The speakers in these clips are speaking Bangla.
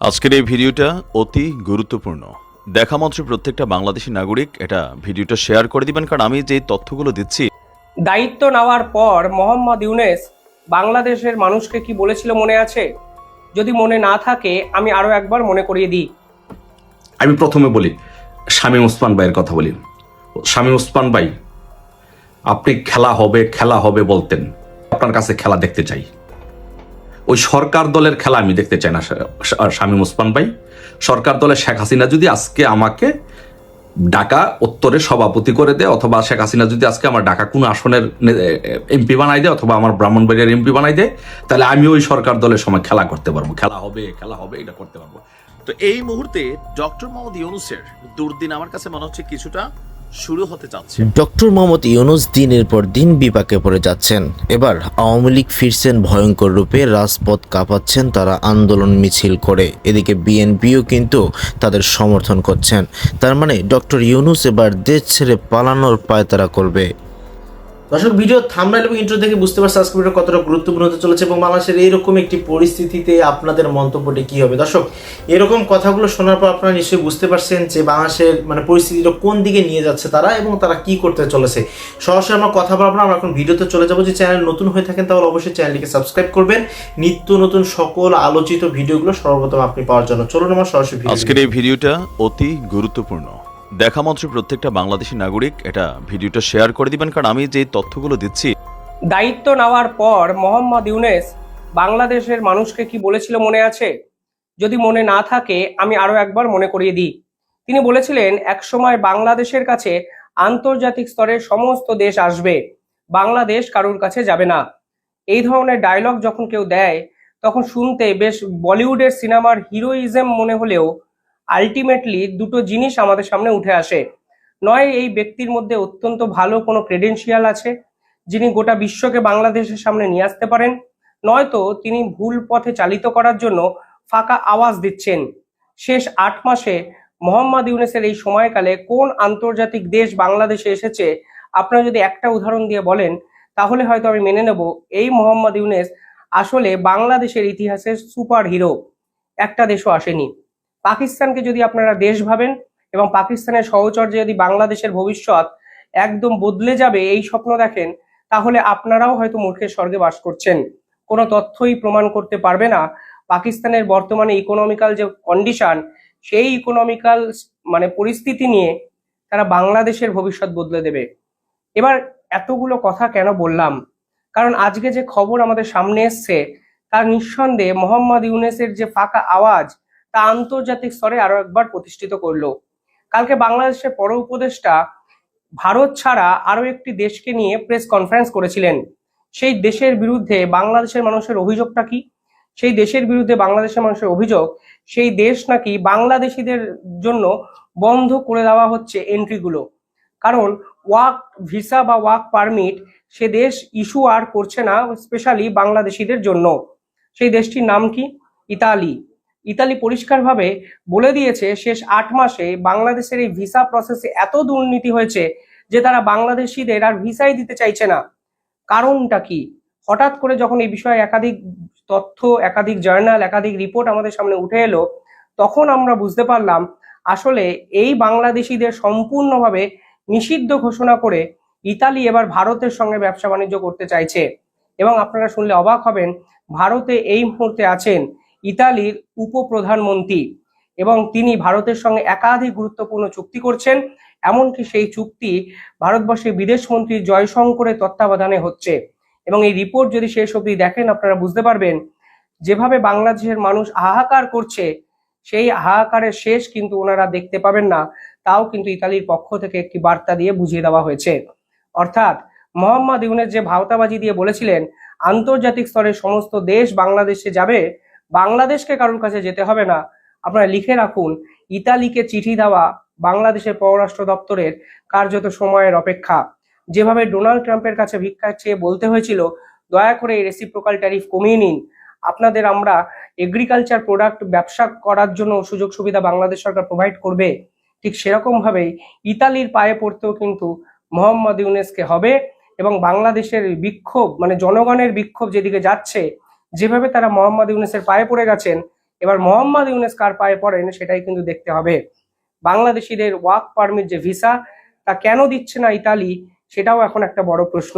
আজকের এই ভিডিওটা অতি গুরুত্বপূর্ণ। দেখা মাত্র প্রত্যেকটা বাংলাদেশি নাগরিক এটা ভিডিওটা শেয়ার করে দিবেন কারণ আমি যে তথ্যগুলো দিচ্ছি। দায়িত্ব নেওয়ার পর মোহাম্মদ ইউনেস বাংলাদেশের মানুষকে কি বলেছিল মনে আছে? যদি মনে না থাকে আমি আরও একবার মনে করিয়ে দিই। আমি প্রথমে বলি শামীম ওসমান ভাইয়ের কথা বলি। শামীম ওসমান ভাই আপনি খেলা হবে খেলা হবে বলতেন। আপনার কাছে খেলা দেখতে চাই। ওই সরকার দলের খেলা আমি দেখতে চাই না শামীম ওসমান ভাই। সরকার দলের শেখ হাসিনা যদি আজকে আমাকে ঢাকা উত্তরে সভাপতি করে দেয়, অথবা শেখ হাসিনা যদি আজকে আমার ঢাকা কোন আসনের এমপি বানাই দেয়, অথবা আমার ব্রাহ্মণবাড়িয়ার এমপি বানাই দেয়, তাহলে আমি ওই সরকার দলের সময় খেলা করতে পারব। খেলা হবে খেলা হবে, এটা করতে পারব। তো এই মুহূর্তে ডক্টর মোহাম্মদ ইউনুসের দুর্দিন আমার কাছে মনে হচ্ছে কিছুটা শুরু হতে যাচ্ছে। ডক্টর মোহাম্মদ ইউনুস দিনের পর দিন বিপাকে পড়ে যাচ্ছেন। এবার আওয়ামী লীগ ফিরছেন ভয়ঙ্কর রূপে, রাজপথ কাঁপাচ্ছেন তারা আন্দোলন মিছিল করে। এদিকে বিএনপিও কিন্তু তাদের সমর্থন করছেন। তার মানে ডক্টর ইউনুস এবার দেশ ছেড়ে পালানোর পায়তারা করবে। দর্শক ভিডিও থামনাইল এবং ইন্ট্রো থেকে বুঝতে পারছে আজকে ভিডিও কতটা গুরুত্বপূর্ণ হতে চলেছে এবং বাংলাদেশের এইরকম একটি পরিস্থিতিতে আপনাদের মন্তব্যটি কি হবে? দর্শক, এরকম কথাগুলো শোনার পর আপনারা নিশ্চয়ই বুঝতে পারছেন যে বাংলাদেশের মানে পরিস্থিতিটা কোন দিকে নিয়ে যাচ্ছে তারা এবং তারা কি করতে চলেছে। সরাসরি আমরা কথা বলব না, আমরা এখন ভিডিওতে চলে যাব। যে চ্যানেল নতুন হয়ে থাকেন তাহলে অবশ্যই চ্যানেলটিকে সাবস্ক্রাইব করবেন। নিত্য নতুন সকল আলোচিত ভিডিওগুলো সর্বপ্রথম আপনি পাওয়ার জন্য। চলুন আমার সরাসরি আজকের এই ভিডিওটা অতি গুরুত্বপূর্ণ। দেখা মাত্র প্রত্যেকটা বাংলাদেশি নাগরিক এটা ভিডিওটা শেয়ার করে দিবেন, কারণ আমি যে তথ্যগুলো দিচ্ছি দায়িত্ব নেওয়ার পর মোহাম্মদ ইউনেস বাংলাদেশের মানুষকে কি বলেছিল মনে আছে? যদি মনে না থাকে, আমি আরও একবার মনে করিয়ে দিই। তিনি বলেছিলেন, একসময় বাংলাদেশের কাছে আন্তর্জাতিক স্তরে সমস্ত দেশ আসবে। বাংলাদেশ কারোর কাছে যাবে না। এই ধরনের ডায়লগ যখন কেউ দেয়, তখন শুনতে বেশ বলিউডের সিনেমার হিরোইজম মনে হলেও আলটিমেটলি দুটো জিনিস আমাদের সামনে উঠে আসে। নয়, এই ব্যক্তির মধ্যে অত্যন্ত ভালো কোনো ক্রেডেন্সিয়াল আছে, যিনি গোটা বিশ্বকে বাংলাদেশের সামনে নিয়ে আসতে পারেন। নয়তো তিনি ভুল পথে চালিত করার জন্য ফাঁকা আওয়াজ দিচ্ছেন। শেষ আট মাসে মোহাম্মদ ইউনেসের এই সময়কালে কোন আন্তর্জাতিক দেশ বাংলাদেশে এসেছে? আপনারা যদি একটা উদাহরণ দিয়ে বলেন, তাহলে হয়তো আমি মেনে নেব, এই মোহাম্মদ ইউনেস আসলে বাংলাদেশের ইতিহাসের সুপার হিরো একটা দেশও আসেনি। পাকিস্তানকে যদি আপনারা দেশ ভাবেন এবং পাকিস্তানের সহচর্যে যদি বাংলাদেশের ভবিষ্যৎ একদম বদলে যাবে এই স্বপ্ন দেখেন, তাহলে আপনারাও হয়তো মূর্খের স্বর্গে বাস করছেন। কোনো তথ্যই প্রমাণ করতে পারবে না। পাকিস্তানের বর্তমানে ইকোনমিক্যাল যে কন্ডিশন সেই ইকোনমিক্যাল মানে পরিস্থিতি নিয়ে তারা বাংলাদেশের ভবিষ্যৎ বদলে দেবে। এবার এতগুলো কথা কেন বললাম? কারণ আজকে যে খবর আমাদের সামনে এসছে, তার নিঃসন্দেহে মোহাম্মদ ইউনেসের যে ফাঁকা আওয়াজ তা আন্তর্জাতিক স্তরে আরও একবার প্রতিষ্ঠিত করল। কালকে বাংলাদেশের পর উপদেষ্টা ভারত ছাড়া আরও একটি দেশকে নিয়ে প্রেস কনফারেন্স করেছিলেন। সেই দেশের বিরুদ্ধে বাংলাদেশের মানুষের অভিযোগটা কি? সেই দেশের বিরুদ্ধে বাংলাদেশের মানুষের অভিযোগ, সেই দেশ নাকি বাংলাদেশিদের জন্য বন্ধ করে দেওয়া হচ্ছে এন্ট্রিগুলো। কারণ ওয়াক ভিসা বা ওয়াক পারমিট সে দেশ ইস্যু আর করছে না, স্পেশালি বাংলাদেশিদের জন্য। সেই দেশটির নাম কি? ইতালি। ইতালি পরিষ্কারভাবে বলে দিয়েছে, শেষ আট মাসে বাংলাদেশের এই ভিসা প্রসেসে এত দুর্নীতি হয়েছে যে তারা বাংলাদেশিদের আর ভিসাই দিতে চাইছে না। কারণটা কি? হঠাৎ করে যখন এই বিষয়ে একাধিক তথ্য, একাধিক জার্নাল, একাধিক রিপোর্ট আমাদের সামনে উঠে এলো, তখন আমরা বুঝতে পারলাম আসলে এই বাংলাদেশিদের সম্পূর্ণভাবে নিষিদ্ধ ঘোষণা করে ইতালি এবার ভারতের সঙ্গে ব্যবসা বাণিজ্য করতে চাইছে। এবং আপনারা শুনলে অবাক হবেন, ভারতে এই মুহূর্তে আছেন ইতালির উপপ্রধানমন্ত্রী এবং তিনি ভারতের সঙ্গে একাধিক গুরুত্বপূর্ণ চুক্তি করছেন, এমনকি সেই চুক্তি ভারতবর্ষের বিদেশমন্ত্রী জয়শঙ্করের তত্ত্বাবধানে হচ্ছে। এবং এই রিপোর্ট যদি শেষ অবধি দেখেন, আপনারা বুঝতে পারবেন যেভাবে বাংলাদেশের মানুষ হাহাকার করছে, সেই হাহাকারের শেষ কিন্তু ওনারা দেখতে পাবেন না। তাও কিন্তু ইতালির পক্ষ থেকে একটি বার্তা দিয়ে বুঝিয়ে দেওয়া হয়েছে। অর্থাৎ মোহাম্মদ ইউনের যে ভাওতাবাজি দিয়ে বলেছিলেন, আন্তর্জাতিক স্তরে সমস্ত দেশ বাংলাদেশে যাবে বাংলাদেশকে কারোর কাছে যেতে হবে না। আপনারা লিখে রাখুন, ইতালিকে চিঠি দেওয়া বাংলাদেশের পররাষ্ট্র দপ্তরের কার্যত সময়ের অপেক্ষা। যেভাবে ডোনাল্ড ট্রাম্পের কাছে ভিক্ষা চেয়ে বলতে হয়েছিল, দয়া করে এই রেসিপ্রোকাল ট্যারিফ কমিয়ে নিন। আপনাদের আমরা এগ্রিকালচার প্রোডাক্ট ব্যবসা করার জন্য সুযোগ সুবিধা বাংলাদেশ সরকার প্রোভাইড করবে। ঠিক সেরকম ভাবেই ইতালির পায়ে পড়তেও কিন্তু মোহাম্মদ ইউনেসকে হবে এবং বাংলাদেশের বিক্ষোভ মানে জনগণের বিক্ষোভ যেদিকে যাচ্ছে যেভাবে তারা মোহাম্মদ ইউনেসের পায়ে পড়ে গেছেন এবার মোহাম্মদ ইউনেস কার পায়ে পড়েন সেটাই কিন্তু দেখতে হবে। বাংলাদেশিদের ওয়ার্ক পারমিট যে ভিসা তা কেন দিচ্ছে না ইতালি সেটাও এখন একটা বড় প্রশ্ন।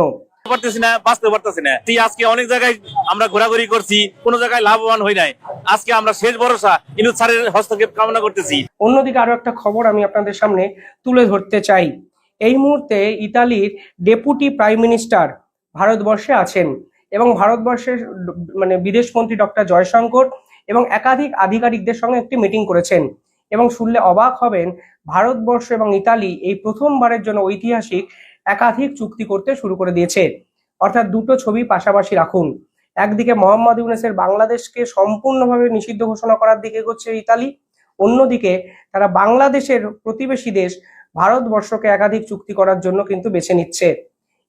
পারতেছি না বাঁচতে পারতেছি না। আজকে অনেক জায়গায় আমরা ঘোরাঘুরি করছি কোন জায়গায় লাভবান হই নাই। আজকে আমরা শেষ ভরসা স্যারের হস্তক্ষেপ কামনা করতেছি। অন্যদিকে আরও একটা খবর আমি আপনাদের সামনে তুলে ধরতে চাই। এই মুহূর্তে ইতালির ডেপুটি প্রাইম মিনিস্টার ভারতবর্ষে আছেন। এবং ভারতবর্ষের মানে বিদেশমন্ত্রী ডক্টর জয়শঙ্কর এবং একাধিক আধিকারিকদের সঙ্গে একটি মিটিং করেছেন। এবং শুনলে অবাক হবেন, ভারতবর্ষ এবং ইতালি এই প্রথমবারের জন্য ঐতিহাসিক একাধিক চুক্তি করতে শুরু করে দিয়েছে। অর্থাৎ দুটো ছবি পাশাপাশি রাখুন। একদিকে মোহাম্মদ ইউনেসের বাংলাদেশকে সম্পূর্ণভাবে নিষিদ্ধ ঘোষণা করার দিকে এগোচ্ছে ইতালি। অন্যদিকে তারা বাংলাদেশের প্রতিবেশী দেশ ভারতবর্ষকে একাধিক চুক্তি করার জন্য কিন্তু বেছে নিচ্ছে।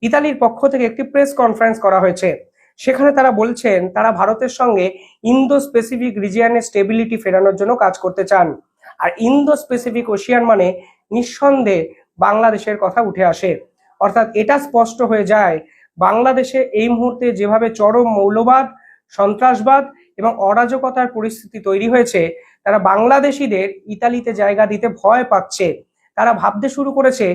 ইতালির পক্ষ থেকে একটি প্রেস কনফারেন্স করা হয়েছে। সেখানে তারা বলছেন, তারা ভারতের সঙ্গে ইন্দো স্পেসিফিক রিজিয়নের স্টেবিলিটি ফেরানোর জন্য কাজ করতে চান। আর ইন্দো স্পেসিফিক ওশিয়ান মানে নিঃসন্দেহে বাংলাদেশের কথা উঠে আসে। অর্থাৎ এটা স্পষ্ট হয়ে যায়, বাংলাদেশে এই মুহূর্তে যেভাবে চরম মৌলবাদ, সন্ত্রাসবাদ এবং অরাজকতার পরিস্থিতি তৈরি হয়েছে, তারা বাংলাদেশিদের ইতালিতে জায়গা দিতে ভয় পাচ্ছে। তারা ভাবতে শুরু করেছে,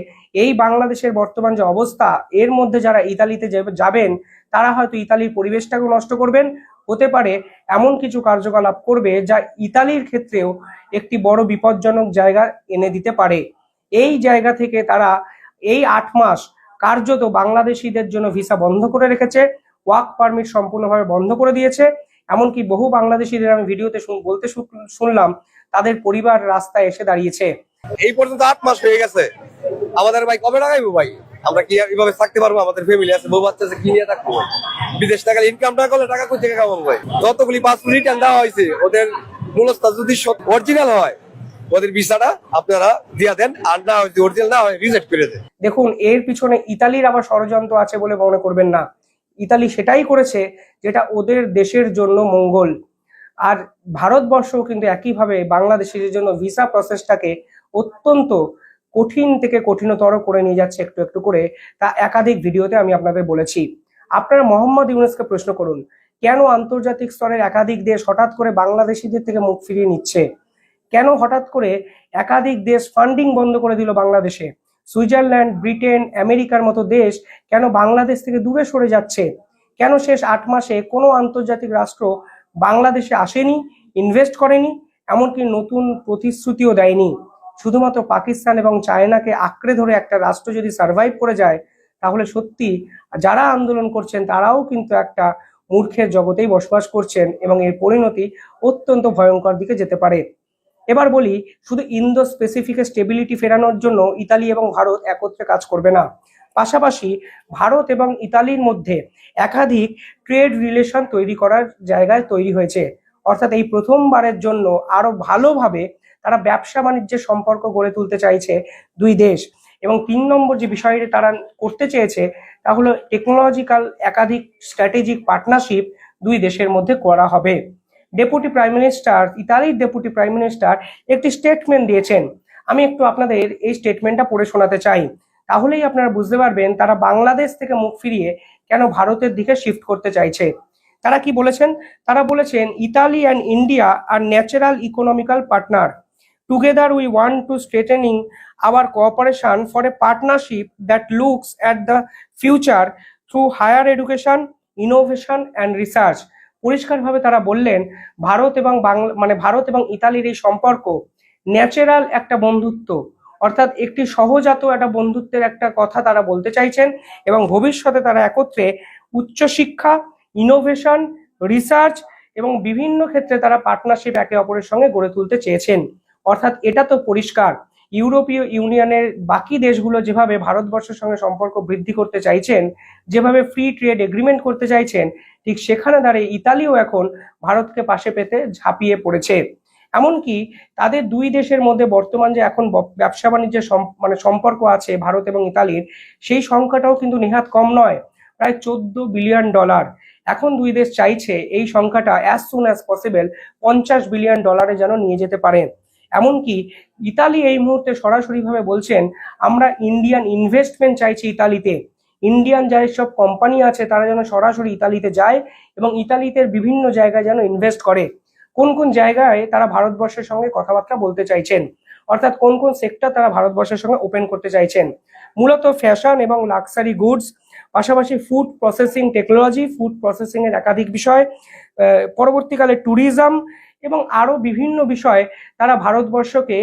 এই বাংলাদেশের বর্তমান যে অবস্থা, এর মধ্যে যারা ইতালিতে যাবেন তারা হয়তো ইতালির পরিবেশটাকেও নষ্ট করবেন। হতে পারে এমন কিছু কার্যকলাপ করবে যা ইতালির ক্ষেত্রেও একটি বড় বিপজ্জনক জায়গা এনে দিতে পারে। এই জায়গা থেকে তারা এই আট মাস কার্যত বাংলাদেশিদের জন্য ভিসা বন্ধ করে রেখেছে ওয়ার্ক পারমিট সম্পূর্ণভাবে বন্ধ করে দিয়েছে। এমনকি বহু বাংলাদেশিদের আমি ভিডিওতে বলতে শুনলাম, তাদের পরিবার রাস্তায় এসে দাঁড়িয়েছে। এই পর্যন্ত আট মাস হয়ে গেছে। আমাদের ভাই কবে লাগাইবো ভাই? আমরা কি এইভাবে থাকতে পারব? আমাদের ফ্যামিলি আছে, বউ বাচ্চা আছে, কি নিয়ে থাকব বিদেশ টাকা ইনকাম না করলে টাকা কোথা থেকে কামাবো ভাই? যতগুলি পাসপোর্ট রিটার্ন দেওয়া হয়েছে, ওদের মূলস্থা যদি অরিজিনাল হয়, ওদের ভিসাটা আপনারা দেন, আর না অরিজিনাল না হয় করে দেখুন, এর পিছনে ইতালির আবার ষড়যন্ত্র আছে বলে মনে করবেন না। ইতালি সেটাই করেছে যেটা ওদের দেশের জন্য মঙ্গল। আর ভারতবর্ষও কিন্তু একইভাবে বাংলাদেশের জন্য ভিসা প্রসেসটাকে অত্যন্ত কঠিন থেকে কঠিনতর করে নিয়ে যাচ্ছে একটু একটু করে, তা একাধিক ভিডিওতে আমি আপনাদের বলেছি। আপনারা মোহাম্মদ ইউনেসকে প্রশ্ন করুন, কেন আন্তর্জাতিক স্তরের একাধিক দেশ হঠাৎ করে বাংলাদেশিদের থেকে মুখ ফিরিয়ে নিচ্ছে? কেন হঠাৎ করে একাধিক দেশ ফান্ডিং বন্ধ করে দিল বাংলাদেশে? সুইজারল্যান্ড, ব্রিটেন, আমেরিকার মতো দেশ কেন বাংলাদেশ থেকে দূরে সরে যাচ্ছে? কেন শেষ আট মাসে কোনো আন্তর্জাতিক রাষ্ট্র বাংলাদেশে আসেনি, ইনভেস্ট করেনি, এমনকি নতুন প্রতিশ্রুতিও দেয়নি? শুধুমাত্র পাকিস্তান এবং চায়নাকে আঁকড়ে ধরে একটা রাষ্ট্র যদি সার্ভাইভ করে যায়, তাহলে সত্যি যারা আন্দোলন করছেন, তারাও কিন্তু একটা মূর্খের জগতেই বসবাস করছেন এবং এর পরিণতি অত্যন্ত ভয়ঙ্কর দিকে যেতে পারে। এবার বলি, শুধু ইন্দো স্পেসিফিক স্টেবিলিটি ফেরানোর জন্য ইতালি এবং ভারত একত্রে কাজ করবে না। পাশাপাশি ভারত এবং ইতালির মধ্যে একাধিক ট্রেড রিলেশন তৈরি করার জায়গায় তৈরি হয়েছে। অর্থাৎ এই প্রথমবারের জন্য আরও ভালোভাবে তারা ব্যবসা বাণিজ্যের সম্পর্ক গড়ে তুলতে চাইছে দুই দেশ। এবং তিন নম্বর যে বিষয়টি তারা করতে চেয়েছে, তা হলো টেকনোলজিক্যাল একাধিক স্ট্র্যাটেজিক পার্টনারশিপ দুই দেশের মধ্যে করা হবে। ডেপুটি প্রাইম মিনিস্টার ইতালির ডেপুটি প্রাইম মিনিস্টার একটি স্টেটমেন্ট দিয়েছেন। আমি একটু আপনাদের এই স্টেটমেন্টটা পড়ে শোনাতে চাই। তাহলেই আপনারা বুঝতে পারবেন তারা বাংলাদেশ থেকে মুখ ফিরিয়ে কেন ভারতের দিকে শিফট করতে চাইছে। তারা কি বলেছেন? তারা বলেছেন, Italy and India are natural economical partner together we want to strengthening our cooperation for a partnership that looks at the future through higher education innovation and research পরিষ্কারভাবে তারা বললেন, ভারত এবং বাংলা মানে ভারত এবং ইতালির এই সম্পর্ক ন্যাচারাল একটা বন্ধুত্ব। অর্থাৎ একটি সহজাত একটা বন্ধুত্বের একটা কথা তারা বলতে চাইছেন এবং ভবিষ্যতে তারা একত্রে উচ্চশিক্ষা ইনোভেশন রিসার্চ এবং বিভিন্ন ক্ষেত্রে তারা পার্টনারশিপ একে অপরের সঙ্গে গড়ে তুলতে চেয়েছেন। অর্থাৎ এটা তো পরিষ্কার। ইউরোপীয় ইউনিয়নের বাকি দেশগুলো যেভাবে ভারতবর্ষের সঙ্গে সম্পর্ক বৃদ্ধি করতে চাইছেন, যেভাবে ফ্রি ট্রেড এগ্রিমেন্ট করতে চাইছেন, ঠিক সেখানে দাঁড়িয়ে ইতালিও এখন ভারতকে পাশে পেতে ঝাঁপিয়ে পড়েছে। এমনকি তাদের দুই দেশের মধ্যে বর্তমান যে এখন ব্যবসা বাণিজ্যের মানে সম্পর্ক আছে ভারত এবং ইতালির, সেই সংখ্যাটাও কিন্তু নেহাত কম নয়, প্রায় চোদ্দ বিলিয়ন ডলার। এখন দুই দেশ চাইছে এই সংখ্যাটা অ্যাজ সুন অ্যাজ পসিবল পঞ্চাশ বিলিয়ন ডলারে যেন নিয়ে যেতে পারে। এমনকি ইতালি এই মুহূর্তে সরাসরিভাবে বলছেন, আমরা ইন্ডিয়ান ইনভেস্টমেন্ট চাইছি ইতালিতে। ইন্ডিয়ান যারা সব কোম্পানি আছে, তারা যেন সরাসরি ইতালিতে যায় এবং ইতালিতে বিভিন্ন জায়গায় যেন ইনভেস্ট করে। কোন কোন জায়গায় তারা ভারতবর্ষের সঙ্গে কথাবার্তা বলতে চাইছেন? অর্থাৎ কোন কোন সেক্টর তারা ভারতবর্ষের সঙ্গে ওপেন করতে চাইছেন? মূলত ফ্যাশন এবং লাক্সারি গুডস পাশাপাশি food processing technology food processing এর একাধিক বিষয় পরবর্তীকালে ট্যুরিজম এবং আরও বিভিন্ন বিষয়ে তারা ভারতবর্ষকে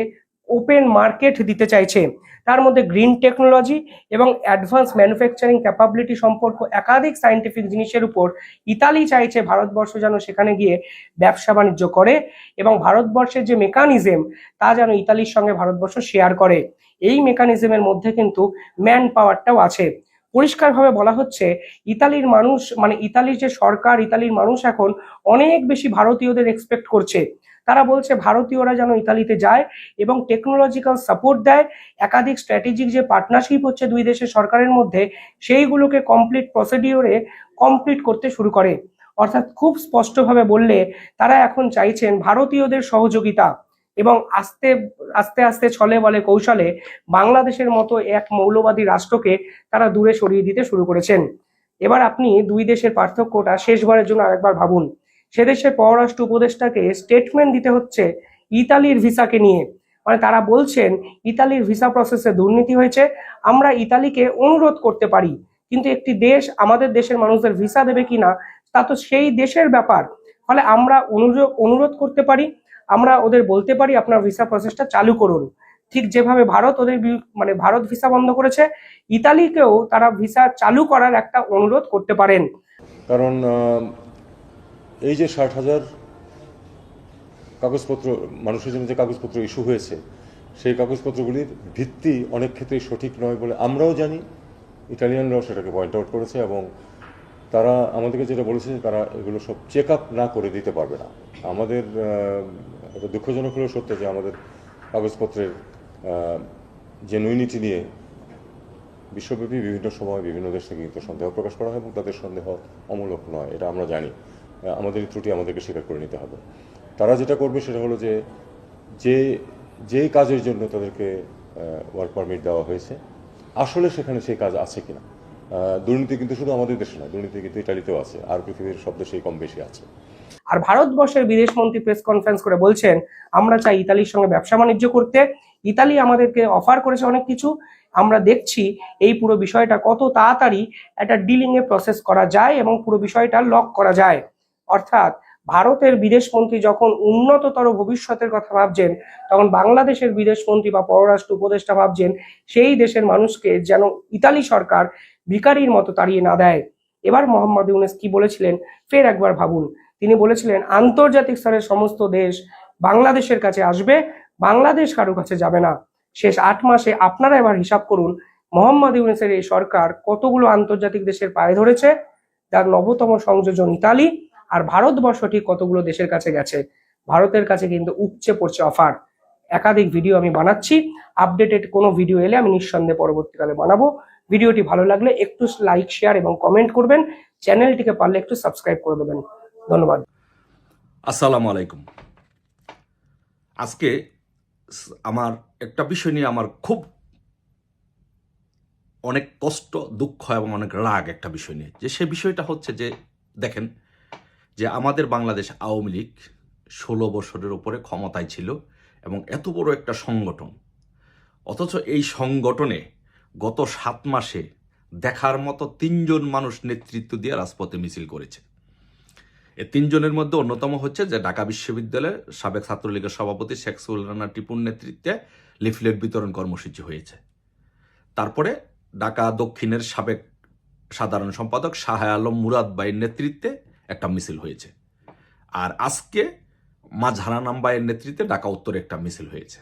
ওপেন মার্কেট দিতে চাইছে। তার মধ্যে গ্রিন টেকনোলজি এবং অ্যাডভান্স ম্যানুফ্যাকচারিং ক্যাপাবিলিটি সম্পর্ক একাধিক সাইন্টিফিক জিনিসের উপর ইতালি চাইছে ভারতবর্ষ যেন সেখানে গিয়ে ব্যবসা বাণিজ্য করে এবং ভারতবর্ষের যে মেকানিজম তা যেন ইতালির সঙ্গে ভারতবর্ষ শেয়ার করে। এই মেকানিজমের মধ্যে কিন্তু ম্যান পাওয়ারটাও আছে। পরিষ্কারভাবে বলা হচ্ছে, ইতালির মানুষ মানে ইতালির যে সরকার, ইতালির মানুষ এখন অনেক বেশি ভারতীয়দের এক্সপেক্ট করছে। তারা বলছে, ভারতীয়রা যেন ইতালিতে যায় এবং টেকনোলজিক্যাল সাপোর্ট দেয়, একাধিক স্ট্র্যাটেজিক যে পার্টনারশিপ হচ্ছে দুই দেশের সরকারের মধ্যে, সেইগুলোকে কমপ্লিট প্রসিডিওরে কমপ্লিট করতে শুরু করে। অর্থাৎ খুব স্পষ্টভাবে বললে, তারা এখন চাইছেন ভারতীয়দের সহযোগিতা। এবং আস্তে আস্তে আস্তে ছলে বলে কৌশলে বাংলাদেশের মতো এক মৌলবাদী রাষ্ট্রকে তারা দূরে সরিয়ে দিতে শুরু করেছেন। এবার আপনি দুই দেশের পার্থক্যটা শেষবারের জন্য আরেকবার ভাবুন। সে দেশের পররাষ্ট্র উপদেষ্টাকে স্টেটমেন্ট দিতে হচ্ছে ইতালির ভিসাকে নিয়ে। মানে তারা বলছেন, ইতালির ভিসা প্রসেসে দুর্নীতি হয়েছে, আমরা ইতালিকে অনুরোধ করতে পারি, কিন্তু একটি দেশ আমাদের দেশের মানুষদের ভিসা দেবে কিনা, তা তো সেই দেশের ব্যাপার। ফলে আমরা অনুরোধ অনুরোধ করতে পারি আমরা ওদের বলতে পারি আপনার ভিসা প্রসেসটা চালু করুন। ঠিক যেভাবে ভারত ওদের মানে ভারত ভিসা বন্ধ করেছে, ইতালিকেও তারা ভিসা চালু করার একটা অনুরোধ করতে পারেন। কারণ এই যে ষাট হাজার কাগজপত্র, মানুষের জন্য যে কাগজপত্র ইস্যু হয়েছে, সেই কাগজপত্রগুলির ভিত্তি অনেক ক্ষেত্রেই সঠিক নয় বলে আমরাও জানি। ইটালিয়ানরাও সেটাকে পয়েন্ট আউট করেছে এবং তারা আমাদেরকে যেটা বলেছে তারা এগুলো সব চেক আপ না করে দিতে পারবে না। আমাদের এটা দুঃখজনক হলেও সত্য যে আমাদের কাগজপত্রের জেনুইনিটি নিয়ে বিশ্বব্যাপী বিভিন্ন সময় বিভিন্ন দেশ থেকে কিন্তু সন্দেহ প্রকাশ করা হয় এবং তাদের সন্দেহ অমূলক নয়, এটা আমরা জানি। আমাদের ত্রুটি আমাদেরকে স্বীকার করে নিতে হবে। তারা যেটা করবে সেটা হলো যে যে যেই কাজের জন্য তাদেরকে ওয়ার্ক পারমিট দেওয়া হয়েছে, আসলে সেখানে সেই কাজ আছে কিনা। দুর্নীতি কিন্তু শুধু আমাদের দেশে নয়, দুর্নীতি কিন্তু ইটালিতেও আছে, আর পৃথিবীর সব দেশেই কম বেশি আছে। আর ভারতবর্ষের বিদেশ মন্ত্রী প্রেস কনফারেন্স করে বলছেন, আমরা চাই ইতালির সঙ্গে ব্যবসা বাণিজ্য করতে। ইতালি আমাদেরকে অফার করেছে অনেক কিছু। আমরা দেখছি এই পুরো বিষয়টা কত তাড়াতাড়ি একটা ডিলিং এ প্রসেস করা যায় এবং পুরো বিষয়টা লক করা যায়। অর্থাৎ ভারতের বিদেশ মন্ত্রী যখন উন্নততর ভবিষ্যতের কথা ভাবছেন, তখন বাংলাদেশের বিদেশ মন্ত্রী বা পররাষ্ট্র উপদেষ্টা ভাবছেন, সেই দেশের মানুষকে যেন ইতালি সরকার ভিকারির মতো তাড়িয়ে না দেয়। এবার মোহাম্মদ ইউনেস কি বলেছিলেন, ফের একবার ভাবুন। তিনি বলেছিলেন, আন্তর্জাতিক স্তরের সমস্ত দেশ বাংলাদেশের কাছে আসবে, বাংলাদেশ কারও কাছে যাবে না। শেষ আট মাসে আপনারা এবার হিসাব করুন, মোহাম্মদ ইউনেসের এই সরকার কতগুলো আন্তর্জাতিক দেশের পায়ে ধরেছে? যার নবতম সংযোজন ইতালি, আর ভারতবর্ষটি কতগুলো দেশের কাছে গেছে? ভারতের কাছে কিন্তু উপচে পড়ছে অফার। একাধিক ভিডিও আমি বানাচ্ছি, আপডেটেড কোনো ভিডিও এলে আমি নিঃসন্দেহে পরবর্তীকালে বানাবো। ভিডিওটি ভালো লাগলে একটু লাইক, শেয়ার এবং কমেন্ট করবেন। চ্যানেলটিকে পারলে একটু সাবস্ক্রাইব করে দেবেন। ধন্যবাদ। আসসালামু আলাইকুম। আজকে আমার একটা বিষয় নিয়ে আমার খুব অনেক কষ্ট, দুঃখ এবং অনেক রাগ একটা বিষয় নিয়ে। যে সে বিষয়টা হচ্ছে যে, দেখেন, যে আমাদের বাংলাদেশ আওয়ামী লীগ ষোলো বছরের উপরে ক্ষমতায় ছিল এবং এত বড় একটা সংগঠন। অথচ এই সংগঠনে গত সাত মাসে দেখার মতো তিনজন মানুষ নেতৃত্ব দিয়ে রাজপথে মিছিল করেছে। এই তিনজনের মধ্যে অন্যতম হচ্ছে যে ঢাকা বিশ্ববিদ্যালয়ের সাবেক ছাত্রলীগের সভাপতি শেখ সুল রানা টিপুর নেতৃত্বে লিফলেট বিতরণ কর্মসূচি হয়েছে। তারপরে ঢাকা দক্ষিণের সাবেক সাধারণ সম্পাদক শাহ আলম মুরাদ বাইয়ের নেতৃত্বে একটা মিছিল হয়েছে। আর আজকে মাঝহারান আম্বাইয়ের নেতৃত্বে ঢাকা উত্তরে একটা মিছিল হয়েছে।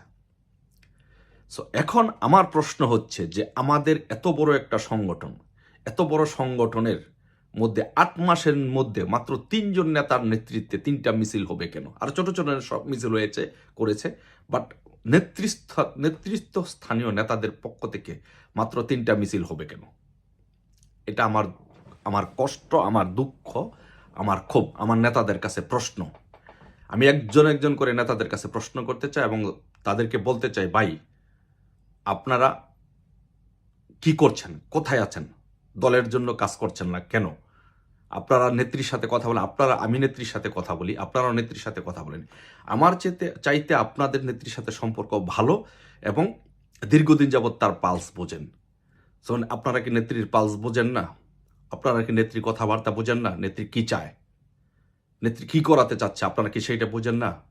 সো এখন আমার প্রশ্ন হচ্ছে যে আমাদের এত বড় একটা সংগঠন, এত বড় সংগঠনের মধ্যে আট মাসের মধ্যে মাত্র তিনজন নেতার নেতৃত্বে তিনটা মিছিল হবে কেন? আর ছোট ছোট সব মিছিল হয়েছে, করেছে বাট নেতৃত্ব নেতৃত্ব স্থানীয় নেতাদের পক্ষ থেকে মাত্র তিনটা মিছিল হবে কেন? এটা আমার আমার কষ্ট, আমার দুঃখ, আমার ক্ষোভ, আমার নেতাদের কাছে প্রশ্ন। আমি একজন একজন করে নেতাদের কাছে প্রশ্ন করতে চাই এবং তাদেরকে বলতে চাই, ভাই, আপনারা কি করছেন? কোথায় আছেন? দলের জন্য কাজ করছেন না কেন? আপনারা নেত্রীর সাথে কথা বলেন আপনারা আমি নেত্রীর সাথে কথা বলি আপনারাও নেত্রীর সাথে কথা বলেন। আমার চেতে চাইতে আপনাদের নেত্রীর সাথে সম্পর্ক ভালো এবং দীর্ঘদিন যাবৎ তার পালস বোঝেন। So, আপনারা কি নেত্রীর পালস বোঝেন না? আপনারা কি নেত্রী কথাবার্তা বোঝেন না? নেত্রী কি চায়? নেত্রী কি করাতে চাচ্ছে? আপনারা কি সেইটা বোঝেন না?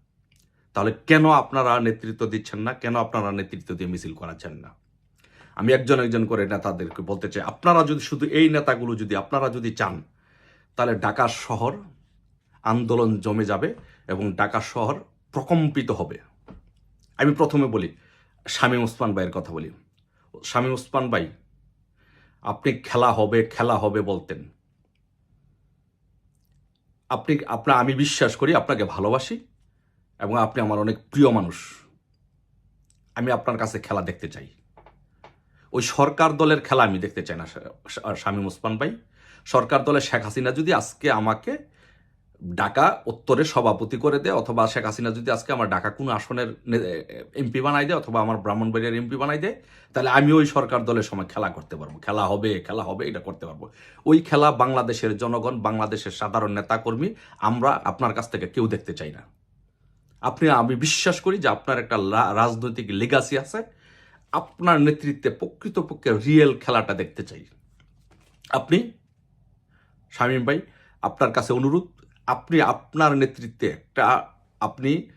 তাহলে কেন আপনারা নেতৃত্ব দিচ্ছেন না? কেন আপনারা নেতৃত্ব দিয়ে মিছিল করাচ্ছেন না? আমি একজন একজন করে নেতাদেরকে বলতে চাই, আপনারা যদি শুধু এই নেতাগুলো যদি আপনারা যদি চান, তাহলে ঢাকা শহর আন্দোলন জমে যাবে এবং ঢাকা শহর প্রকম্পিত হবে। আমি প্রথমে বলি, শামীম ওসমান ভাইয়ের কথা বলি। শামীম ওসমান ভাই, আপনি খেলা হবে খেলা হবে বলতেন। আপনি আপনার আমি বিশ্বাস করি আপনাকে ভালোবাসি এবং আপনি আমার অনেক প্রিয় মানুষ। আমি আপনার কাছে খেলা দেখতে চাই। ওই সরকার দলের খেলা আমি দেখতে চাই না শামীম ওসমান ভাই। সরকার দলের শেখ হাসিনা যদি আজকে আমাকে ঢাকা উত্তরে সভাপতি করে দেয়, অথবা শেখ হাসিনা যদি আজকে আমার ঢাকা কোনো আসনের এমপি বানাই দেয়, অথবা আমার ব্রাহ্মণবাড়িয়ার এমপি বানাই দেয়, তাহলে আমি ওই সরকার দলের সময় খেলা করতে পারব। খেলা হবে খেলা হবে, এটা করতে পারব। ওই খেলা বাংলাদেশের জনগণ, বাংলাদেশের সাধারণ নেতাকর্মী, আমরা আপনার কাছ থেকে কেউ দেখতে চাই না। আপনি, আমি বিশ্বাস করি যে আপনার একটা রাজনৈতিক লিগাসি আছে। আপনার নেতৃত্বে প্রকৃতপক্ষে রিয়েল খেলাটা দেখতে চাই। আপনি, শামীম ভাই, আপনার কাছে অনুরোধ, আপনি আপনার নেতৃত্বে একটা, আপনি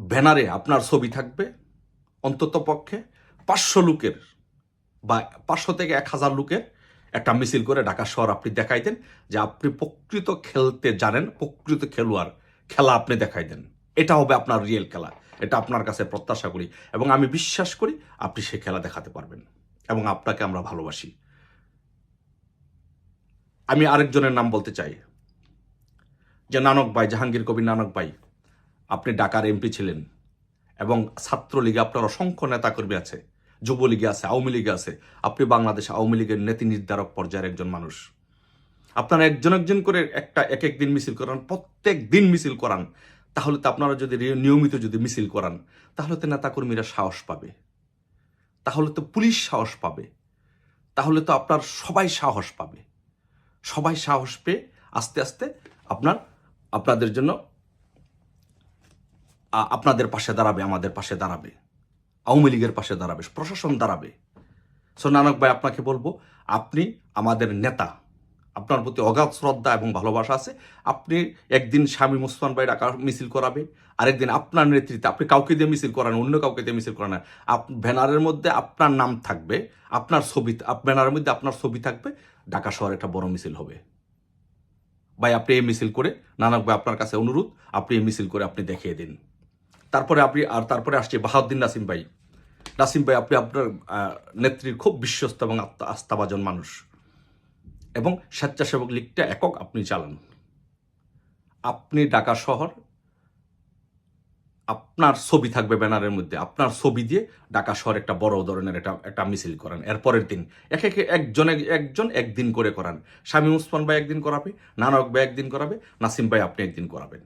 ব্যানারে আপনার ছবি থাকবে, অন্তত পক্ষে পাঁচশো লোকের বা পাঁচশো থেকে এক হাজার লোকের একটা মিছিল করে ঢাকা শহর আপনি দেখাই দেন, যে আপনি প্রকৃত খেলতে জানেন, প্রকৃত খেলোয়াড় খেলা আপনি দেখাই দেন। এটা হবে আপনার রিয়েল খেলা। এটা আপনার কাছে প্রত্যাশা করি এবং আমি বিশ্বাস করি আপনি সে খেলা দেখাতে পারবেন এবং আপনাকে আমরা ভালোবাসি। আমি আরেকজনের নাম বলতে চাই, যে নানক ভাই, জাহাঙ্গীর কবি নানক ভাই, আপনি ঢাকার এমপি ছিলেন এবং ছাত্রলীগে আপনার অসংখ্য নেতাকর্মী আছে, যুবলীগে আছে, আওয়ামী লীগে আছে, আপনি বাংলাদেশ আওয়ামী লীগের নীতি নির্ধারক পর্যায়ের একজন মানুষ। আপনারা একজন একজন করে একটা এক এক দিন মিছিল করান, প্রত্যেক দিন মিছিল করান তাহলে তো আপনারা যদি নিয়মিত যদি মিছিল করান, তাহলে তো নেতাকর্মীরা সাহস পাবে। তাহলে তো পুলিশ সাহস পাবে। তাহলে তো আপনার সবাই সাহস পাবে। সবাই সাহস পেয়ে আস্তে আস্তে আপনার, আপনাদের জন্য আপনাদের পাশে দাঁড়াবে, আমাদের পাশে দাঁড়াবে। আওয়ামী লীগের পাশে দাঁড়াবে, প্রশাসন দাঁড়াবে। সো নানক ভাই, আপনাকে বলব, আপনি আমাদের নেতা। আপনার প্রতি অগাধ শ্রদ্ধা এবং ভালোবাসা আছে। আপনি একদিন স্বামী মুসলমান ভাই ডাকা মিছিল করাবে আরেকদিন আপনার নেতৃত্বে আপনি কাউকে দিয়ে মিছিল করান, অন্য কাউকে দিয়ে মিছিল করান আপ, ব্যানারের মধ্যে আপনার নাম থাকবে, আপনার ছবি ব্যানারের মধ্যে আপনার ছবি থাকবে, ঢাকা শহরে একটা বড় মিছিল হবে। ভাই, আপনি এই মিছিল করে, নানক ভাই আপনার কাছে অনুরোধ, আপনি এই মিছিল করে আপনি দেখিয়ে দিন। তারপরে আপনি, আর তারপরে আসছে বাহাউদ্দিন নাসিম ভাই। নাসিম ভাই, আপনি আপনার নেত্রীর খুব বিশ্বস্ত এবং আস্থাভাজন মানুষ। এবং স্বেচ্ছাসেবক লীগটা একক আপনি চালান। আপনি ঢাকা শহর, আপনার ছবি থাকবে ব্যানারের মধ্যে। আপনার ছবি দিয়ে ঢাকা শহর একটা বড় ধরনের একটা একটা মিছিল করান। এরপরের দিন এক একে একজন এক- একজন একদিন করে করান। স্বামী উসমান ভাই একদিন করাবে, নানক ভাই একদিন করাবে, নাসিম ভাই আপনি একদিন করাবেন।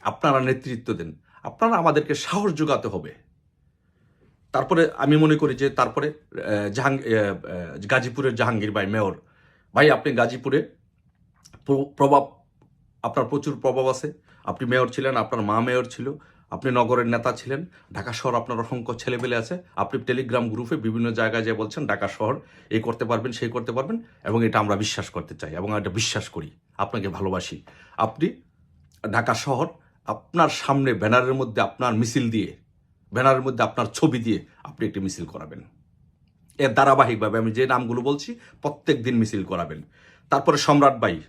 আপনারা নেতৃত্ব দেন। আপনারা আমাদেরকে সাহস যোগাতে হবে। তারপরে আমি মনে করি যে তারপরে জাহাং গাজীপুরের জাহাঙ্গীর ভাই মেয়র। ভাই, আপনি গাজীপুরে প্র- প্রভাব, আপনার প্রচুর প্রভাব আছে। আপনি মেয়র ছিলেন, আপনার মা মেয়র ছিল, আপনি নগরের নেতা ছিলেন, ঢাকা শহর আপনার অসংখ্য ছেলেপেলে আছে। আপনি টেলিগ্রাম গ্রুপে বিভিন্ন জায়গায় যে বলছেন, ঢাকা শহর এই করতে পারবেন, সেই করতে পারবেন, এবং এটা আমরা বিশ্বাস করতে চাই, এবং এটা বিশ্বাস করি, আপনাকে ভালোবাসি। আপনি ঢাকা শহর, আপনার সামনে ব্যানারের মধ্যে আপনার মিছিল দিয়ে ব্যানারের মধ্যে আপনার ছবি দিয়ে আপনি একটি মিছিল করাবেন। এর ধারাবাহিকভাবে আমি যে নামগুলো বলছি, প্রত্যেক দিন মিছিল করাবেন। তারপরে সম্রাট ভাই,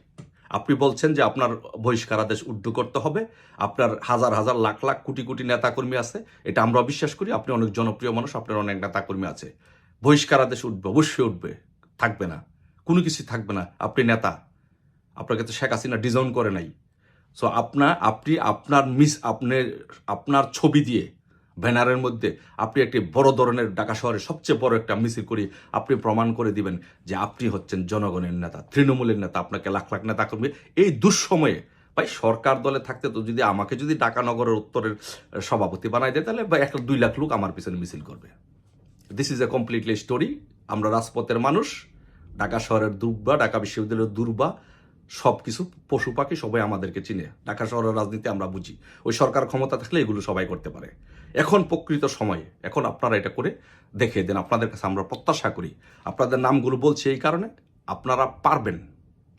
আপনি বলছেন যে আপনার বহিষ্কারাদেশ উড্ড করতে হবে। আপনার হাজার হাজার লাখ লাখ কোটি কোটি নেতাকর্মী আছে। এটা আমরা বিশ্বাস করি। আপনি অনেক জনপ্রিয় মানুষ, আপনার অনেক নেতাকর্মী আছে। বহিষ্কারাদেশ উঠবে, অবশ্যই উঠবে, থাকবে না। কোনো কিছু থাকবে না। আপনি নেতা। আপনাকে তো শেখ হাসিনা ডিজাউন করে নাই। সো আপনার আপনি আপনার মিস আপনি আপনার ছবি দিয়ে ব্যানারের মধ্যে আপনি একটি বড় ধরনের ঢাকা শহরে সবচেয়ে বড় একটা মিছিল করি, আপনি প্রমাণ করে দিবেন যে আপনি হচ্ছেন জনগণের নেতা, তৃণমূলের নেতা, আপনাকে লাখ লাখ নেতা করবে। এই দুঃসময়ে, ভাই, সরকার দলে থাকতে তো যদি আমাকে যদি ঢাকা নগরের উত্তরের সভাপতি বানাই দেয়, তাহলে একটা দুই লাখ লোক আমার পিছনে মিছিল করবে। This is a completely story আমরা রাজপথের মানুষ, ঢাকা শহরের দুর্বা, ঢাকা বিশ্ববিদ্যালয়ের দুর্বা সব কিছু পশু পাখি সবাই আমাদেরকে চিনে। ঢাকা শহরের রাজনীতি আমরা বুঝি। ওই সরকার ক্ষমতা থাকলে এগুলো সবাই করতে পারে। এখন প্রকৃত সময়ে, এখন আপনারা এটা করে দেখে দেন, আপনাদের কাছে আমরা প্রত্যাশা করি। আপনাদের নামগুলো বলছি এই কারণে, আপনারা পারবেন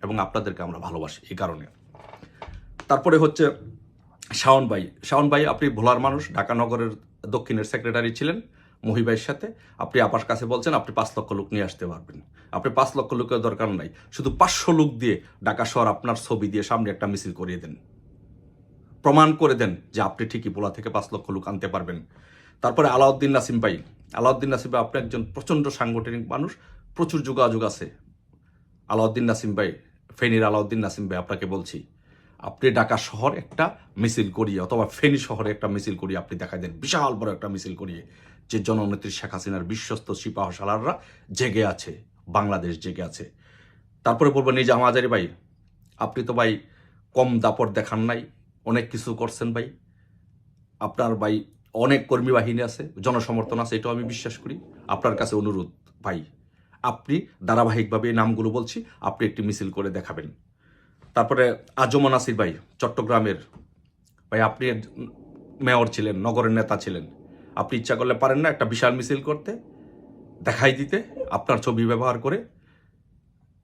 এবং আপনাদেরকে আমরা ভালোবাসি এই কারণে। তারপরে হচ্ছে শাওন ভাই। শাওন ভাই, আপনি ভোলার মানুষ, ঢাকা নগরের দক্ষিণের সেক্রেটারি ছিলেন মহিবাইয়ের সাথে। আপনি আপার কাছে বলছেন, আপনি পাঁচ লক্ষ লোক নিয়ে আসতে পারবেন। আপনি পাঁচ লক্ষ লোকের দরকার নাই, শুধু পাঁচশো লোক দিয়ে ঢাকা শহর আপনার ছবি দিয়ে সামনে একটা মিছিল করিয়ে দেন। প্রমাণ করে দেন যে আপনি ঠিকই পোলা থেকে পাঁচ লক্ষ লোক আনতে পারবেন। তারপরে আলাউদ্দিন নাসিম ভাই, আলাউদ্দিন নাসিম ভাই আপনি একজন প্রচণ্ড সাংগঠনিক মানুষ, প্রচুর যোগাযোগ আছে। আলাউদ্দিন নাসিম ভাই, ফেনীর আলাউদ্দিন নাসিম ভাই, আপনাকে বলছি, আপনি ঢাকা শহর একটা মিছিল করিয়ে অথবা ফেনী শহরে একটা মিছিল করিয়ে আপনি দেখা দেন, বিশাল বড় একটা মিছিল করিয়ে, যে জননেত্রী শেখ হাসিনার বিশ্বস্ত সিপাহ সালাররা জেগে আছে, বাংলাদেশ জেগে আছে। তারপরে বলব নিজে আমাজারি ভাই, আপনি তো ভাই কম দাপট দেখান নাই অনেক কিছু করছেন ভাই। আপনার ভাই অনেক কর্মী বাহিনী আছে, জনসমর্থন আছে, এটাও আমি বিশ্বাস করি। আপনার কাছে অনুরোধ ভাই, আপনি ধারাবাহিকভাবে এই নামগুলো বলছি, আপনি একটি মিছিল করে দেখাবেন। তারপরে আজমান আসির ভাই, চট্টগ্রামের। ভাই, আপনি মেয়র ছিলেন, নগরের নেতা ছিলেন। আপনি ইচ্ছা করলে পারেন না একটা বিশাল মিছিল করতে, দেখাই দিতে, আপনার ছবি ব্যবহার করে।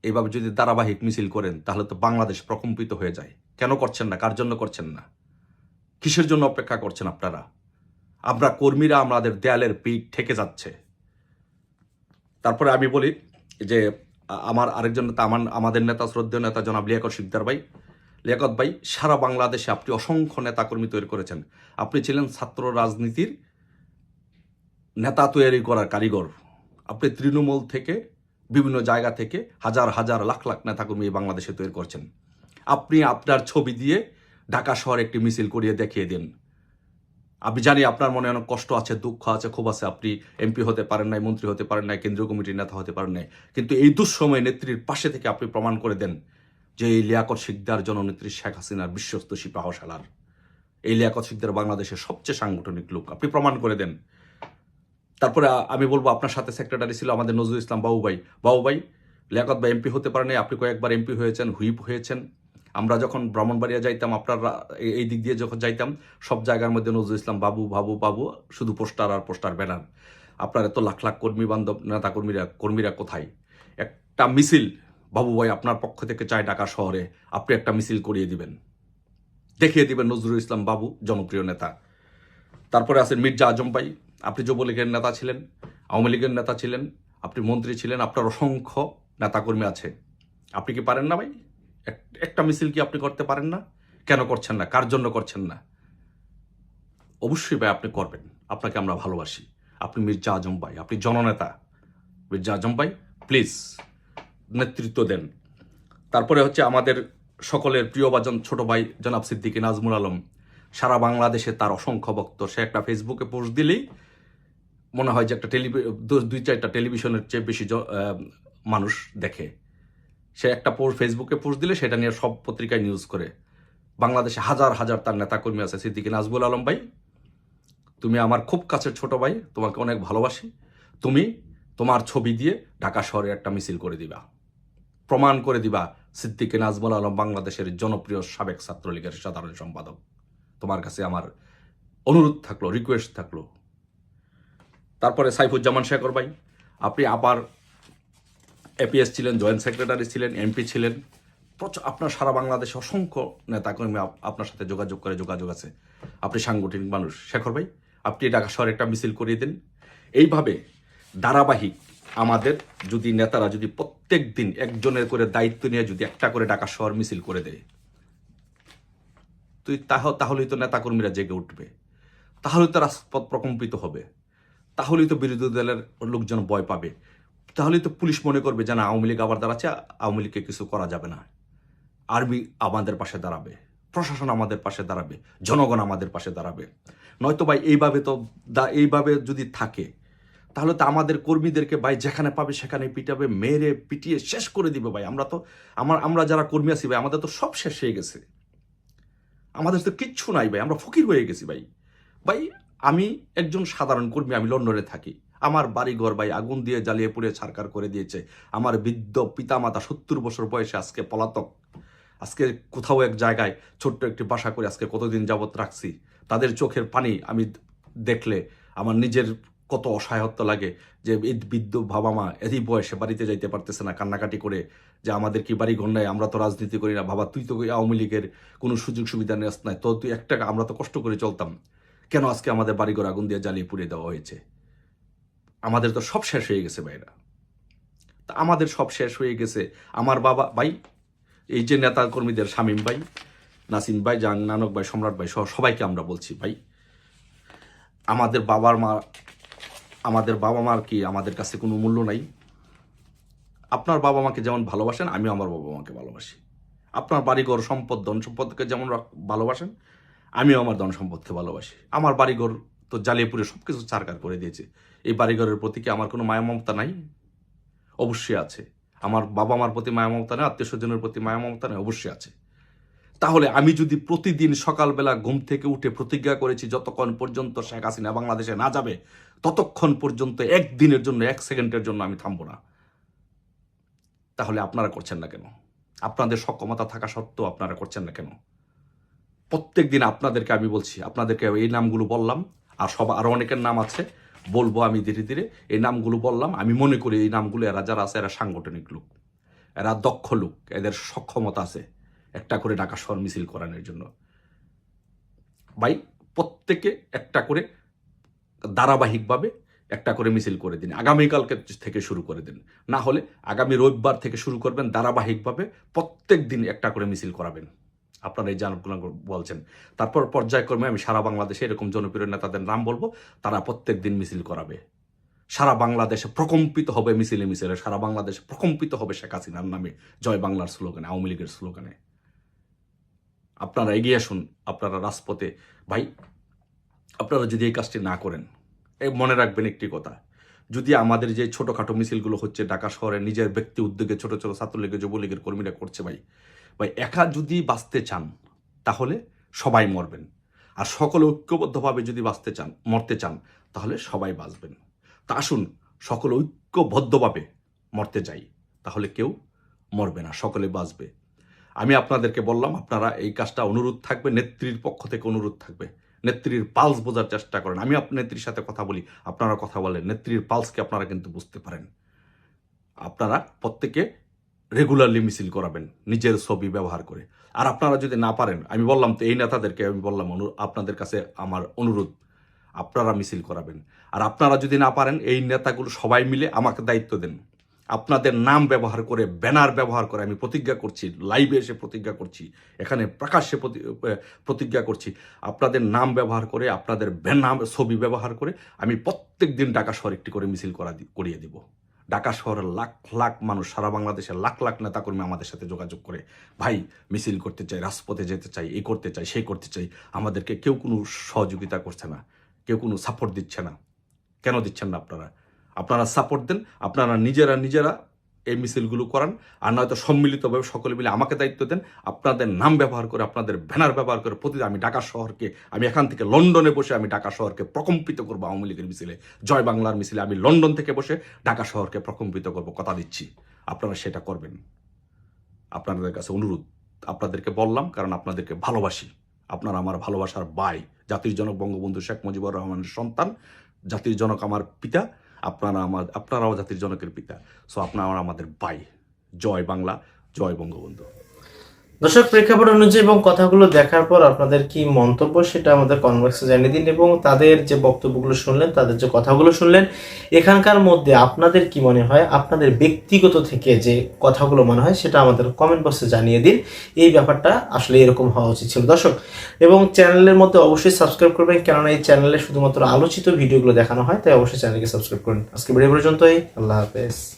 এইভাবে যদি ধারাবাহিক মিছিল করেন, তাহলে তো বাংলাদেশ প্রকম্পিত হয়ে যায়। কেন করছেন না? কার জন্য করছেন না? কিসের জন্য অপেক্ষা করছেন আপনারা? আমরা কর্মীরা আমাদের দেয়ালের পিঠ ঠেকে যাচ্ছে। তারপরে আমি বলি যে, আমার আরেকজন নেতা, আমার, আমাদের নেতা, শ্রদ্ধেয় নেতা জনাব লিয়াকত শিকদার ভাই, লিয়াকত ভাই, সারা বাংলাদেশে আপনি অসংখ্য নেতাকর্মী তৈরি করেছেন। আপনি ছিলেন ছাত্র রাজনীতির নেতা তৈরি করার কারিগর। আপনি তৃণমূল থেকে, বিভিন্ন জায়গা থেকে হাজার হাজার, লাখ লাখ নেতাকর্মী বাংলাদেশে তৈরি করছেন। আপনি আপনার ছবি দিয়ে ঢাকা শহরে একটি মিছিল করিয়ে দেখিয়ে দিন। আমি জানি আপনার মনে অনেক কষ্ট আছে, দুঃখ আছে ক্ষোভ আছে। আপনি এমপি হতে পারেন নাই, মন্ত্রী হতে পারেন নাই, কেন্দ্রীয় কমিটির নেতা হতে পারেন নাই। কিন্তু এই দুঃসময় নেত্রীর পাশে থেকে আপনি প্রমাণ করে দেন যে এই লিয়াকত শিকদার জননেত্রী শেখ হাসিনার বিশ্বস্ত সিপাহশালার। এই লিয়াকত শিকদার বাংলাদেশের সবচেয়ে সাংগঠনিক লোক। আপনি প্রমাণ করে দেন। তারপরে আমি বলব, আপনার সাথে সেক্রেটারি ছিল আমাদের নজরুল ইসলাম বাবু ভাই বাবু ভাই লিয়াকত বা এমপি হতে পারেন আপনি কয়েকবার এমপি হয়েছেন, হুইপ হয়েছেন। আমরা যখন ব্রাহ্মণবাড়িয়া যাইতাম, আপনার এই- দিক দিয়ে যখন যাইতাম, সব জায়গার মধ্যে নজরুল ইসলাম বাবু বাবু বাবু, শুধু পোস্টার আর পোস্টার ব্যানার। আপনার এত লাখ লাখ কর্মী বান্ধব নেতা কর্মীরা কোথায়? একটা মিছিল, বাবু ভাই, আপনার পক্ষ থেকে চায় ঢাকা শহরে, আপনি একটা মিছিল করিয়ে দিবেন। দেখিয়ে দিবেন নজরুল ইসলাম বাবু, জনপ্রিয় নেতা। তারপরে আছেন মির্জা আজম ভাই। আপনি যুবলীগের নেতা ছিলেন, আওয়ামী লীগের নেতা ছিলেন, আপনি মন্ত্রী ছিলেন, আপনার অসংখ্য নেতাকর্মী আছে। আপনি কি পারেন না ভাই? একটা মিছিল কি আপনি করতে পারেন না? কেন করছেন না? কার জন্য করছেন না? অবশ্যই ভাই আপনি করবেন। আপনাকে আমরা ভালোবাসি। আপনি মির্জা আজম ভাই, আপনি জননেতা। মির্জা আজম ভাই, প্লিজ, নেতৃত্ব দেন। তারপরে হচ্ছে আমাদের সকলের প্রিয় বাজন ছোট ভাই জনাব সিদ্দিকী নাজমুল আলম। সারা বাংলাদেশে তার অসংখ্য ভক্ত। সে একটা ফেসবুকে পোস্ট দিলেই মনে হয় যে একটা টেলিভি দুই চারটা টেলিভিশনের চেয়ে বেশি মানুষ দেখে। সে একটা পোস্ট ফেসবুকে পোস্ট দিলে সেটা নিয়ে সব পত্রিকায় নিউজ করে। বাংলাদেশে হাজার হাজার তার নেতাকর্মী আছে, সিদ্দিকী নাজবুল আলম ভাই। তুমি আমার খুব কাছের ছোট ভাই, তোমাকে অনেক ভালোবাসি। তুমি তোমার ছবি দিয়ে ঢাকা শহরে একটা মিছিল করে দিবা। প্রমাণ করে দিবা, সিদ্দিকী নাজমুল আলম বাংলাদেশের জনপ্রিয় সাবেক ছাত্রলীগের সাধারণ সম্পাদক। তোমার কাছে আমার অনুরোধ থাকল রিকোয়েস্ট থাকল। তারপরে সাইফুজ্জামান শেখর ভাই, আপনি আবার এপিএস ছিলেন জয়েন্ট সেক্রেটারি ছিলেন এমপি ছিলেন। প্রচুর আপনার সারা বাংলাদেশে অসংখ্য নেতাকর্মী আপনার সাথে যোগাযোগ করে, যোগাযোগ আছে। আপনি সাংগঠনিক মানুষ। শেখর ভাই, আপনি ঢাকা শহরে একটা মিছিল করিয়ে দিন। এইভাবে ধারাবাহিক আমাদের যদি নেতারা যদি প্রত্যেক দিন একজনের করে দায়িত্ব নিয়ে যদি একটা করে ঢাকা শহর মিছিল করে দেয়, তুই তাহ তাহলেই তো নেতাকর্মীরা জেগে উঠবে। তাহলে তো রাজপথ প্রকম্পিত হবে। তাহলেই তো বিরোধী দলের লোকজন ভয় পাবে। তাহলেই তো পুলিশ মনে করবে যে না, আওয়ামী লীগ আবার দাঁড়াচ্ছে, আওয়ামী লীগকে কিছু করা যাবে না। আর্মি আমাদের পাশে দাঁড়াবে, প্রশাসন আমাদের পাশে দাঁড়াবে, জনগণ আমাদের পাশে দাঁড়াবে। নয়তো ভাই এইভাবে তো দা- এইভাবে যদি থাকে, তাহলে তো আমাদের কর্মীদেরকে ভাই যেখানে পাবে সেখানে পিটাবে, মেরে পিটিয়ে শেষ করে দিবে ভাই। আমরা তো, আমার, আমরা যারা কর্মী আছি ভাই, আমাদের তো সব শেষ হয়ে গেছে। আমাদের তো কিচ্ছু নাই ভাই, আমরা ফকির হয়ে গেছি ভাই। ভাই, আমি একজন সাধারণ কর্মী, আমি লন্ডনে থাকি। আমার বাড়ি বাড়িঘর ভাই আগুন দিয়ে জ্বালিয়ে পুড়ে ছারকার করে দিয়েছে। আমার বৃদ্ধ পিতামাতা সত্তর বছর বয়সে আজকে পলাতক। আজকে কোথাও এক জায়গায় ছোট্ট একটি বাসা করে আজকে কতদিন যাবৎ রাখছি? তাদের চোখের পানি আমি দেখলে আমার নিজের কত অসহায়ত্ব লাগে যে এই বৃদ্ধ বাবা মা এতই বয়সে বাড়িতে যাইতে পারতেছে না কান্নাকাটি করে যে আমাদের কি বাড়ি ঘর নাই, আমরা তো রাজনীতি করি না। বাবা, তুই তো আওয়ামী লীগের কোনো সুযোগ সুবিধা নেস নাই। তো তুই একটা আমরা তো কষ্ট করে চলতাম। কেন আজকে আমাদের বাড়িঘর আগুন দিয়ে জ্বালিয়ে পুড়িয়ে দেওয়া হয়েছে? আমাদের তো সব শেষ হয়ে গেছে ভাইরা। তা আমাদের সব শেষ হয়ে গেছে। আমার বাবা, ভাই, এই যে নেতা কর্মীদের শামীম ভাই নাসিম ভাই জাং নানক ভাই, সম্রাট ভাই সহ সবাইকে আমরা বলছি, ভাই, আমাদের বাবার মা, আমাদের বাবা মার কি আমাদের কাছে কোনো মূল্য নাই? আপনার বাবা মাকে যেমন ভালোবাসেন, আমিও আমার বাবা মাকে ভালোবাসি। আপনার বাড়িঘর, সম্পদ, ধন সম্পদকে যেমন ভালোবাসেন, আমিও আমার ধন সম্পদকে ভালোবাসি। আমার বাড়িঘর তো জ্বালিয়ে পুড়ে সব কিছু চারকার করে দিয়েছে। এই বাড়িঘরের প্রতি কি আমার কোনো মায়া মমতা নাই? অবশ্যই আছে। আমার বাবা মার প্রতি মায়া মমতা নেই, আত্মীয় স্বজনের প্রতি মায়া মমতা নেই, অবশ্যই আছে। তাহলে আমি যদি প্রতিদিন সকালবেলা ঘুম থেকে উঠে প্রতিজ্ঞা করেছি, যতক্ষণ পর্যন্ত শেখ হাসিনা বাংলাদেশে না যাবে, ততক্ষণ পর্যন্ত একদিনের জন্য, এক সেকেন্ডের জন্য আমি থামবো না। তাহলে আপনারা করছেন না কেন? আপনাদের সক্ষমতা থাকা সত্ত্বেও আপনারা করছেন না কেন? প্রত্যেক দিন আপনাদেরকে আমি বলছি, আপনাদেরকে এই নামগুলো বললাম আর সব আরও অনেকের নাম আছে। বলব আমি ধীরে ধীরে, এই নামগুলো বললাম, আমি মনে করি এই নামগুলো এরা যারা আছে, এরা সাংগঠনিক লোক। এরা দক্ষ লোক, এদের সক্ষমতা আছে একটা করে ঢাকা শহর মিছিল করানোর জন্য। ভাই, প্রত্যেকে একটা করে ধারাবাহিকভাবে একটা করে মিছিল করে দিন, আগামীকালকে থেকে শুরু করে দিন। না হলে আগামী রবিবার থেকে শুরু করবেন, ধারাবাহিকভাবে প্রত্যেক দিন একটা করে মিছিল করাবেন। আপনারা এই জানগুলো বলছেন। তারপর পর্যায়ক্রমে আমি সারা বাংলাদেশে এরকম জনপ্রিয় নেতাদের নাম বলব, তারা প্রত্যেক দিন মিছিল করাবে। সারা বাংলাদেশে প্রকম্পিত হবে মিছিলে মিছিলে, সারা বাংলাদেশে প্রকম্পিত হবে শেখ হাসিনার নামে জয় বাংলার স্লোগানে, আওয়ামী লীগের স্লোগানে। আপনারা এগিয়ে আসুন, আপনারা রাজপথে। ভাই, আপনারা যদি এই কাজটি না করেন, এই মনে রাখবেন একটি কথা, যদি আমাদের যে ছোটখাটো মিছিলগুলো হচ্ছে ঢাকা শহরে নিজের ব্যক্তি উদ্যোগে ছোট ছোট ছাত্রলীগের যুবলীগের কর্মীরা করছে ভাই ভাই একা যদি বাঁচতে চান, তাহলে সবাই মরবেন। আর সকলে ঐক্যবদ্ধভাবে যদি বাঁচতে চান, মরতে চান, তাহলে সবাই বাঁচবেন। তা আসুন, সকলে ঐক্যবদ্ধভাবে মরতে যাই, তাহলে কেউ মরবে না, সকলে বাঁচবে। আমি আপনাদেরকে বললাম, আপনারা এই কাজটা অনুরোধ থাকবে, নেত্রীর পক্ষ থেকে অনুরোধ থাকবে। নেত্রীর পালস বোঝার চেষ্টা করেন। আমি আপনার নেত্রীর সাথে কথা বলি, আপনারা কথা বলেন। নেত্রীর পালসকে আপনারা কিন্তু বুঝতে পারেন। আপনারা প্রত্যেকে রেগুলারলি মিছিল করাবেন, নিজের ছবি ব্যবহার করে। আর আপনারা যদি না পারেন, আমি বললাম তো এই নেতাদেরকে আমি বললাম আপনাদের কাছে আমার অনুরোধ, আপনারা মিছিল করাবেন। আর আপনারা যদি না পারেন, এই নেতাগুলো সবাই মিলে আমাকে দায়িত্ব দেন। আপনাদের নাম ব্যবহার করে, ব্যানার ব্যবহার করে আমি প্রতিজ্ঞা করছি লাইভে এসে প্রতিজ্ঞা করছি, এখানে প্রকাশ্যে প্রতি- প্রতিজ্ঞা করছি। আপনাদের নাম ব্যবহার করে, আপনাদের নাম ছবি ব্যবহার করে আমি প্রত্যেক দিন ঢাকা শহর একটি করে মিছিল করা করিয়ে দিব। ঢাকা শহরের লাখ লাখ মানুষ, সারা বাংলাদেশের লাখ লাখ নেতাকর্মী আমাদের সাথে যোগাযোগ করে, ভাই, মিছিল করতে চাই, রাজপথে যেতে চাই এই করতে চাই সেই করতে চাই, আমাদেরকে কেউ কোনো সহযোগিতা করছে না, কেউ কোনো সাপোর্ট দিচ্ছে না। কেন দিচ্ছেন না আপনারা? আপনারা সাপোর্ট দেন, আপনারা নিজেরা নিজেরা এই মিছিলগুলো করান আর নয়তো সম্মিলিতভাবে সকলে মিলে আমাকে দায়িত্ব দেন, আপনাদের নাম ব্যবহার করে, আপনাদের ব্যানার ব্যবহার করে প্রতিদিন আমি ঢাকা শহরকে, আমি এখান থেকে লন্ডনে বসে আমি ঢাকা শহরকে প্রকম্পিত করব আওয়ামী লীগের মিছিলে। জয় বাংলার মিছিলে আমি লন্ডন থেকে বসে ঢাকা শহরকে প্রকম্পিত করব, কথা দিচ্ছি। আপনারা সেটা করবেন। আপনাদের কাছে অনুরোধ, আপনাদেরকে বললাম কারণ আপনাদেরকে ভালোবাসি। আপনারা আমার ভালোবাসার বাই। জাতির জনক বঙ্গবন্ধু শেখ মুজিবুর রহমানের সন্তান, জাতির জনক আমার পিতা। আপনারা আমার আপনারাও জাতির জনকের পিতা। সো আপনারা আমাদের বাই জয় বাংলা জয় বঙ্গবন্ধু। দর্শক, প্রেক্ষাপট অনুযায়ী এবং কথাগুলো দেখার পর আপনাদের কি মন্তব্য সেটা আমাদের কনভার্সে জানিয়ে দিন এবং তাদের যে বক্তব্যগুলো শুনলেন, তাদের যে কথাগুলো শুনলেন, এখানকার মধ্যে আপনাদের কি মনে হয়, আপনাদের ব্যক্তিগত থেকে যে কথাগুলো মনে হয় সেটা আমাদের কমেন্ট বক্সে জানিয়ে দিন। এই ব্যাপারটা আসলে এরকম হওয়া উচিত ছিল। দর্শক, এবং চ্যানেলের মধ্যে অবশ্যই সাবস্ক্রাইব করবেন, কেননা এই চ্যানেলে শুধুমাত্র আলোচিত ভিডিওগুলো দেখানো হয়, তাই অবশ্যই চ্যানেলকে সাবস্ক্রাইব করুন। আজকে ভিডিও পর্যন্তই, আল্লাহ হাফেজ।